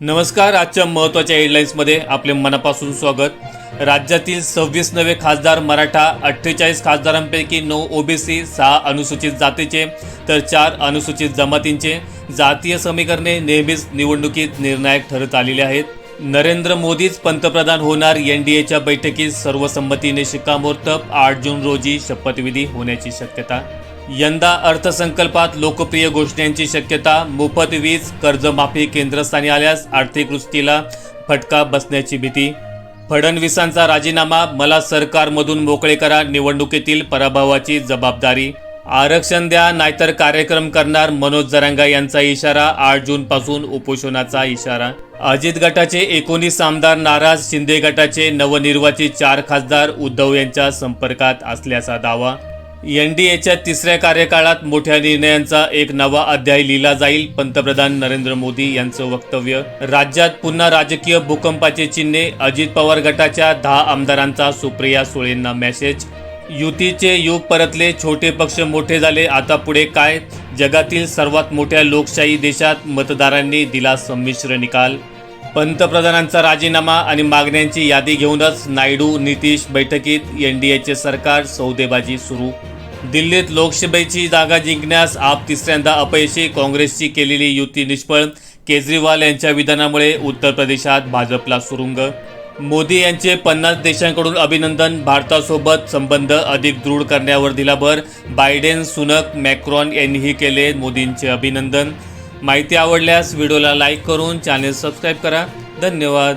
नमस्कार आजच्या महत्त्वाच्या हेडलाईन्समध्ये आपले मनापासून स्वागत. राज्यातील सव्वीस नवे खासदार मराठा अठ्ठेचाळीस खासदारांपैकी नऊ ओबीसी सहा अनुसूचित जातीचे तर चार अनुसूचित जमातींचे. जातीय समीकरणे नेहमीच निवडणुकीत निर्णायक ठरत आलेले आहेत. नरेंद्र मोदीच पंतप्रधान होणार एन डी एच्या बैठकीत सर्वसंमतीने शिक्कामोर्तब. आठ जून रोजी शपथविधी होण्याची शक्यता यंदा अर्थसंकल्पात लोकप्रिय घोषणांची शक्यता मोफत वीज कर्जमाफी केंद्रस्थानी आल्यास आर्थिक वृष्टीला फटका बसण्याची भीती. फडणवीसांचा राजीनामा मला सरकारमधून मोकळे करा निवडणुकीतील पराभवाची जबाबदारी. आरक्षण द्या नाहीतर कार्यक्रम करणार मनोज जरांगा यांचा इशारा आठ जून पासून उपोषणाचा इशारा. अजित गटाचे एकोणीस आमदार नाराज शिंदे गटाचे नवनिर्वाचित चार खासदार उद्धव यांच्या संपर्कात असल्याचा दावा. एन डी एच्या तिसऱ्या कार्यकाळात मोठ्या निर्णयांचा एक नवा अध्याय लिहिला जाईल पंतप्रधान नरेंद्र मोदी यांचं वक्तव्य. राज्यात पुन्हा राजकीय भूकंपाचे चिन्हे अजित पवार गटाच्या दहा आमदारांचा सुप्रिया सुळेंना मेसेज. युतीचे युग परतले छोटे पक्ष मोठे झाले आता पुढे काय? जगातील सर्वात मोठ्या लोकशाही देशात मतदारांनी दिला संमिश्र निकाल. पंतप्रधानांचा राजीनामा आणि मागण्यांची यादी घेऊनच नायडू नितीश बैठकीत एन डी एचे सरकार सौदेबाजी सुरू. दिल्लीत लोकसभेची जागा जिंकण्यास आप तिसऱ्यांदा अपयशी काँग्रेसची केलेली युती निष्फळ. केजरीवाल यांच्या विधानामुळे उत्तर प्रदेशात भाजपला सुरुंग. मोदी यांचे पन्नास देशांकडून अभिनंदन भारतासोबत संबंध अधिक दृढ करण्यावर दिला भर बायडेन सुनक मॅक्रॉन यांनीही केले मोदींचे अभिनंदन. माहिती आवडल्यास व्हिडिओला लाईक करून चॅनेल सबस्क्राईब करा. धन्यवाद.